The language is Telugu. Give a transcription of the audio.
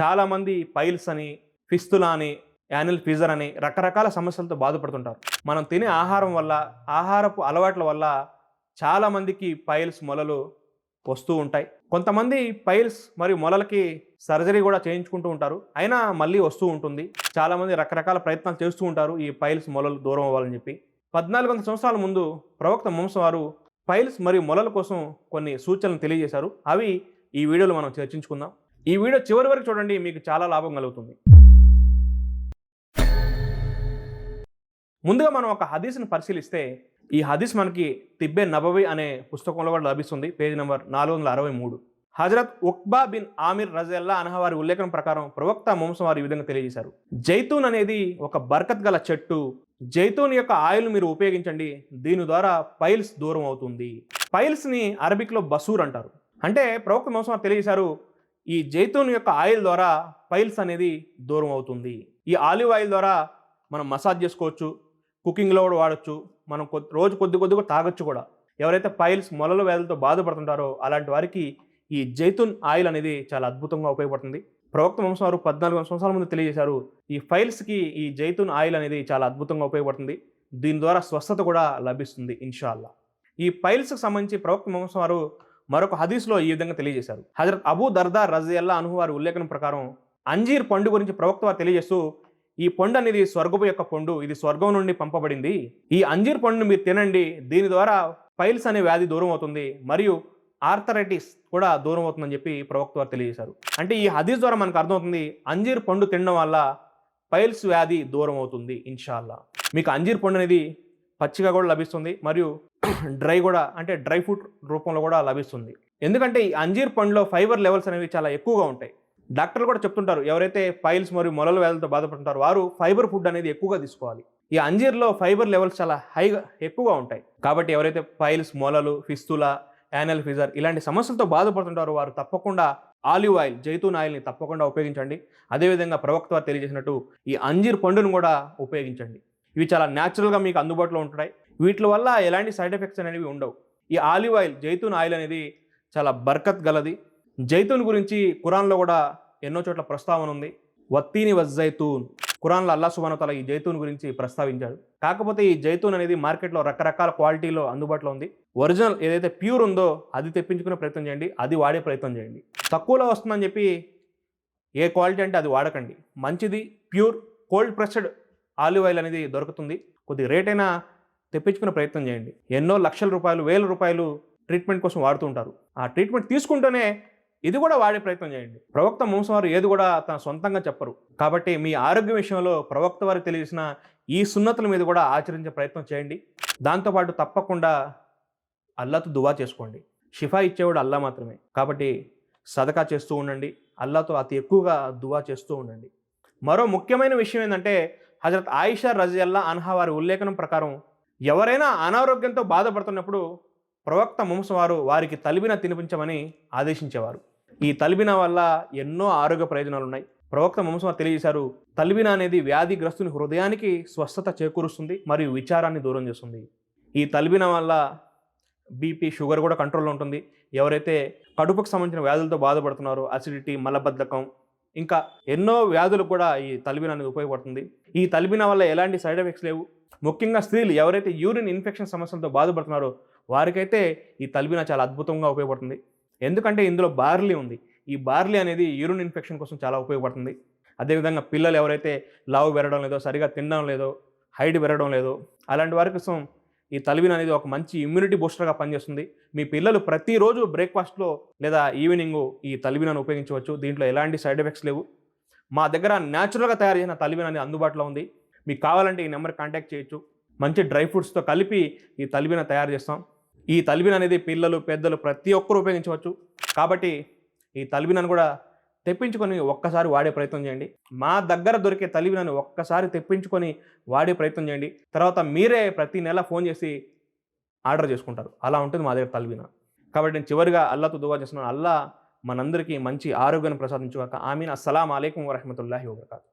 చాలామంది పైల్స్ అని ఫిస్తులా అని యానిల్ ఫీజర్ అని రకరకాల సమస్యలతో బాధపడుతుంటారు. మనం తినే ఆహారం వల్ల ఆహారపు అలవాట్ల వల్ల చాలామందికి పైల్స్ మొలలు వస్తూ ఉంటాయి. కొంతమంది పైల్స్ మరియు మొలలకి సర్జరీ కూడా చేయించుకుంటూ ఉంటారు. అయినా మళ్ళీ వస్తూ ఉంటుంది. చాలామంది రకరకాల ప్రయత్నాలు చేస్తూ ఉంటారు ఈ పైల్స్ మొలలు దూరం అవ్వాలని చెప్పి. పద్నాలుగు వందల సంవత్సరాల ముందు ప్రవక్త వంశం వారు పైల్స్ మరియు మొలల కోసం కొన్ని సూచనలు తెలియజేశారు. అవి ఈ వీడియోలో మనం చర్చించుకుందాం. ఈ వీడియో చివరి వరకు చూడండి మీకు చాలా లాభం కలుగుతుంది. ముందుగా మనం ఒక హదీస్ను పరిశీలిస్తే ఈ హదీస్ మనకి తిబ్బే నబవి అనే పుస్తకంలో కూడా లభిస్తుంది పేజ్ నెంబర్ నాలుగు వందల అరవై మూడు. హజరత్ ఉక్బా బిన్ ఆమిర్ రజల్లా అనహ వారి ఉల్లేఖనం ప్రకారం ప్రవక్త మోంసం వారు ఈ విధంగా తెలియజేశారు. జైతూన్ అనేది ఒక బర్కత్ గల చెట్టు. జైతూన్ యొక్క ఆయిల్ మీరు ఉపయోగించండి దీని ద్వారా పైల్స్ దూరం అవుతుంది. పైల్స్ని అరబిక్లో బసూర్ అంటారు. అంటే ప్రవక్త మోంసం వారు తెలియజేశారు ఈ జైతూన్ యొక్క ఆయిల్ ద్వారా పైల్స్ అనేది దూరం అవుతుంది. ఈ ఆలివ్ ఆయిల్ ద్వారా మనం మసాజ్ చేసుకోవచ్చు కుకింగ్లో కూడా వాడచ్చు మనం కొద్ది రోజు కొద్ది కొద్దిగా తాగొచ్చు కూడా. ఎవరైతే పైల్స్ మొలల వ్యాధులతో బాధపడుతుంటారో అలాంటి వారికి ఈ జైతున్ ఆయిల్ అనేది చాలా అద్భుతంగా ఉపయోగపడుతుంది. ప్రవక్త వంశం వారు పద్నాలుగు సంవత్సరాల ముందు తెలియజేశారు ఈ ఫైల్స్కి ఈ జైతున్ ఆయిల్ అనేది చాలా అద్భుతంగా ఉపయోగపడుతుంది. దీని ద్వారా స్వస్థత కూడా లభిస్తుంది ఇన్షాల్లా. ఈ పైల్స్కి సంబంధించి ప్రవక్త వంశం వారు మరొక హదీస్లో ఈ విధంగా తెలియజేశారు. హజరత్ అబూ దర్దా రజయల్లా అనుహు వారి ఉల్లేఖనం ప్రకారం అంజీర్ పండు గురించి ప్రవక్త వారు తెలియజేస్తూ ఈ పండు అనేది స్వర్గపు యొక్క పండు ఇది స్వర్గం నుండి పంపబడింది. ఈ అంజీర్ పండును మీరు తినండి. దీని ద్వారా పైల్స్ అనే వ్యాధి దూరం అవుతుంది. మరియు ఆర్థరైటిస్ కూడా దూరం అవుతుందని చెప్పి ప్రవక్త వారు తెలియజేశారు. అంటే ఈ హదీస్ ద్వారా మనకు అర్థమవుతుంది అంజీర్ పండు తినడం వల్ల పైల్స్ వ్యాధి దూరం అవుతుంది ఇన్షాల్లా. మీకు అంజీర్ పండు అనేది పచ్చిగా కూడా లభిస్తుంది. మరియు డ్రై కూడా అంటే డ్రై ఫ్రూట్ రూపంలో కూడా లభిస్తుంది. ఎందుకంటే ఈ అంజీర్ పండులో ఫైబర్ లెవెల్స్ అనేవి చాలా ఎక్కువగా ఉంటాయి. డాక్టర్లు కూడా చెప్తుంటారు ఎవరైతే పైల్స్ మరియు మొలల వ్యాధులతో బాధపడుతుంటారు వారు ఫైబర్ ఫుడ్ అనేది ఎక్కువగా తీసుకోవాలి. ఈ అంజీర్లో ఫైబర్ లెవెల్స్ చాలా హైగా ఎక్కువగా ఉంటాయి. కాబట్టి ఎవరైతే పైల్స్ మొలలు ఫిస్తులా యానల్ ఫీజర్ ఇలాంటి సమస్యలతో బాధపడుతుంటారో వారు తప్పకుండా ఆలివ్ ఆయిల్ జైతూన్ ఆయిల్ని తప్పకుండా ఉపయోగించండి. అదేవిధంగా ప్రవక్త వారు తెలియజేసినట్టు ఈ అంజీర్ పండును కూడా ఉపయోగించండి. ఇవి చాలా న్యాచురల్గా మీకు అందుబాటులో ఉంటాయి వీటి వల్ల ఎలాంటి సైడ్ ఎఫెక్ట్స్ అనేవి ఉండవు. ఈ ఆలివ్ ఆయిల్ జైతూన్ ఆయిల్ అనేది చాలా బర్కత్ గలది. జైతూన్ గురించి ఖురాన్లో కూడా ఎన్నో చోట్ల ప్రస్తావన ఉంది. వత్తీని వజ్జైతూన్ ఖురాన్లో అల్లా సుబానతల ఈ జైతూన్ గురించి ప్రస్తావించాడు. కాకపోతే ఈ జైతూన్ అనేది మార్కెట్లో రకరకాల క్వాలిటీలో అందుబాటులో ఉంది. ఒరిజినల్ ఏదైతే ప్యూర్ ఉందో అది తెప్పించుకునే ప్రయత్నం చేయండి అది వాడే ప్రయత్నం చేయండి. తక్కువలో వస్తుందని చెప్పి ఏ క్వాలిటీ అంటే అది వాడకండి. మంచిది pure cold pressed olive oil అనేది దొరుకుతుంది. కొద్ది రేట్ అయినా తెప్పించుకునే ప్రయత్నం చేయండి. ఎన్నో లక్షల రూపాయలు వేల రూపాయలు ట్రీట్మెంట్ కోసం వాడుతూ ఉంటారు. ఆ ట్రీట్మెంట్ తీసుకుంటూనే ఇది కూడా వాడే ప్రయత్నం చేయండి. ప్రవక్త వంశం వారు ఏది కూడా తన సొంతంగా చెప్పరు. కాబట్టి మీ ఆరోగ్య విషయంలో ప్రవక్త వారికి తెలిసిన ఈ సున్నతుల మీద కూడా ఆచరించే ప్రయత్నం చేయండి. దాంతోపాటు తప్పకుండా అల్లాతో దువా చేసుకోండి. షిఫా ఇచ్చేవాడు అల్లా మాత్రమే. కాబట్టి సదకా చేస్తూ ఉండండి. అల్లాతో అతి ఎక్కువగా దువా చేస్తూ ఉండండి. మరో ముఖ్యమైన విషయం ఏంటంటే హజరత్ ఆయిషా రజియల్లా అన్హా వారి ఉల్లేఖనం ప్రకారం ఎవరైనా అనారోగ్యంతో బాధపడుతున్నప్పుడు ప్రవక్త వంశం వారు వారికి తలిబిన తినిపించమని ఆదేశించేవారు. ఈ తలిబిన వల్ల ఎన్నో ఆరోగ్య ప్రయోజనాలు ఉన్నాయి. ప్రవక్త వంశం వారు తెలియజేశారు తలిబిన అనేది వ్యాధిగ్రస్తుని హృదయానికి స్వస్థత చేకూరుస్తుంది మరియు విచారాన్ని దూరం చేస్తుంది. ఈ తలిబిన వల్ల బీపీ షుగర్ కూడా కంట్రోల్లో ఉంటుంది. ఎవరైతే కడుపుకు సంబంధించిన వ్యాధులతో బాధపడుతున్నారో అసిడిటీ మలబద్ధకం ఇంకా ఎన్నో వ్యాధులకు కూడా ఈ తలిబిన అనేది ఉపయోగపడుతుంది. ఈ తలిబిన వల్ల ఎలాంటి సైడ్ ఎఫెక్ట్స్ లేవు. ముఖ్యంగా స్త్రీలు ఎవరైతే యూరిన్ ఇన్ఫెక్షన్ సమస్యలతో బాధపడుతున్నారో వారికైతే ఈ తలిబిన చాలా అద్భుతంగా ఉపయోగపడుతుంది. ఎందుకంటే ఇందులో బార్లీ ఉంది. ఈ బార్లీ అనేది యూరిన్ ఇన్ఫెక్షన్ కోసం చాలా ఉపయోగపడుతుంది. అదేవిధంగా పిల్లలు ఎవరైతే లావు పెరగడం లేదో సరిగా తినడం లేదో హైట్ పెరగడం లేదో అలాంటి వారి కోసం ఈ తలిబిన అనేది ఒక మంచి ఇమ్యూనిటీ బూస్టర్గా పనిచేస్తుంది. మీ పిల్లలు ప్రతిరోజు బ్రేక్ఫాస్ట్లో లేదా ఈవినింగ్ ఈ తలవినను ఉపయోగించవచ్చు. దీంట్లో ఎలాంటి సైడ్ ఎఫెక్ట్స్ లేవు. మా దగ్గర న్యాచురల్గా తయారు చేసిన తలిబిన అనేది అందుబాటులో ఉంది. మీకు కావాలంటే ఈ నెంబర్ కాంటాక్ట్ చేయొచ్చు. మంచి డ్రై ఫ్రూట్స్తో కలిపి ఈ తలిబిన తయారు చేస్తాం. ఈ తలిబిన అనేది పిల్లలు పెద్దలు ప్రతి ఒక్కరు ఉపయోగించవచ్చు. కాబట్టి ఈ తలిబినను కూడా తెప్పించుకొని ఒక్కసారి వాడే ప్రయత్నం చేయండి. మా దగ్గర దొరికే తలిబినను ఒక్కసారి తెప్పించుకొని వాడే ప్రయత్నం చేయండి. తర్వాత మీరే ప్రతి నెల ఫోన్ చేసి ఆర్డర్ చేసుకుంటారు. అలా ఉంటుంది మా దగ్గర తలిబిన. కాబట్టి నేను చివరిగా అల్లాతో దువా చేస్తున్నాను. అల్లా మనందరికీ మంచి ఆరోగ్యాన్ని ప్రసాదించుగాక. ఆమెను. అస్సలం అలైకం వరహమతుల్లాహి వబర్కాతు.